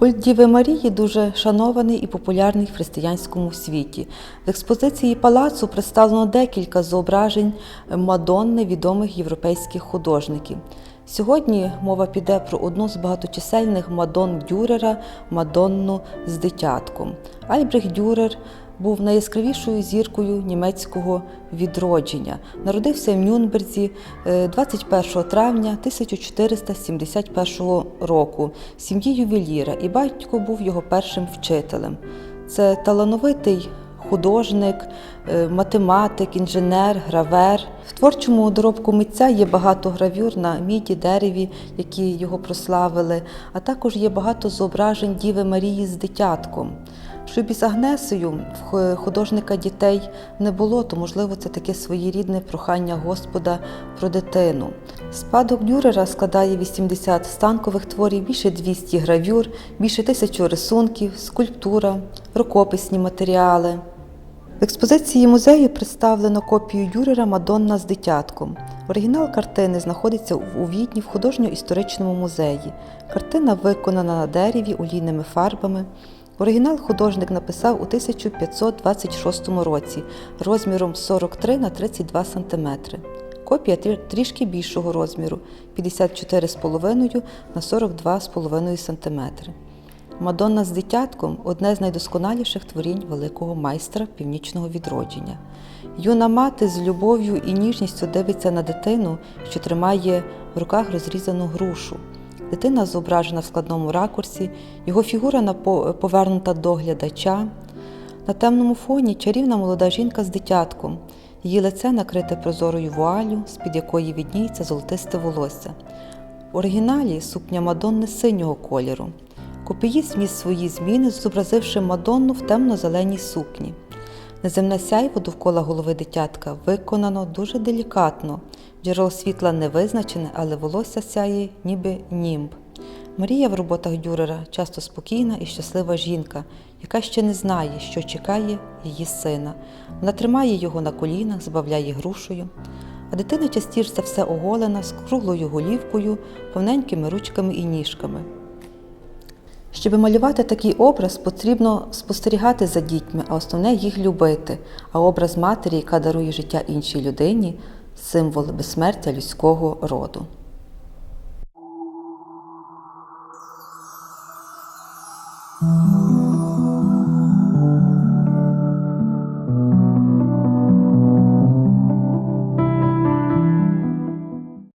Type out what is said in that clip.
Культ Діви Марії дуже шанований і популярний в християнському світі. В експозиції палацу представлено декілька зображень Мадонни відомих європейських художників. Сьогодні мова піде про одну з багаточисельних Мадон Дюрера Мадонну з дитятком. Альбрехт Дюрер був найяскравішою зіркою німецького відродження. Народився в Нюнберзі е, 21 травня 1471 року сім'ї ювеліра, і батько був його першим вчителем. Це талановитий художник, е, математик, інженер, гравер. В творчому доробку митця є багато гравюр на міді, дереві, які його прославили, а також є багато зображень Діви Марії з дитятком. Шлюбі з Агнесою в художника дітей не було, то можливо це таке своєрідне прохання Господа про дитину. Спадок Дюрера складає 80 станкових творів, більше 200 гравюр, більше тисячу рисунків, скульптура, рукописні матеріали. В експозиції музею представлено копію Дюрера Мадонна з дитятком. Оригінал картини знаходиться у Відні в художньо-історичному музеї. Картина виконана на дереві олійними фарбами. Оригінал художник написав у 1526 році розміром 43 на 32 см. Копія трішки більшого розміру 54,5 на 42,5 см. Мадонна з дитятком одне з найдосконаліших творінь великого майстра північного відродження. Юна мати з любов'ю і ніжністю дивиться на дитину, що тримає в руках розрізану грушу. Дитина зображена в складному ракурсі, його фігура повернута до глядача. На темному фоні чарівна молода жінка з дитятком. Її лице накрите прозорою вуалю, з-під якої відніється золотисте волосся. В оригіналі сукня Мадонни синього кольору. Копіїст вніс свої зміни, зобразивши Мадонну в темно-зеленій сукні. Неземне сяйво довкола голови дитятка виконано дуже делікатно. Джерело світла не визначене, але волосся сяє, ніби німб. Марія в роботах Дюрера часто спокійна і щаслива жінка, яка ще не знає, що чекає її сина. Вона тримає його на колінах, збавляє грушею. А дитина частіше все оголена з круглою голівкою, повненькими ручками і ніжками. Щоб малювати такий образ, потрібно спостерігати за дітьми, а основне їх любити. А образ матері, яка дарує життя іншій людині, символ безсмертя людського роду. Thank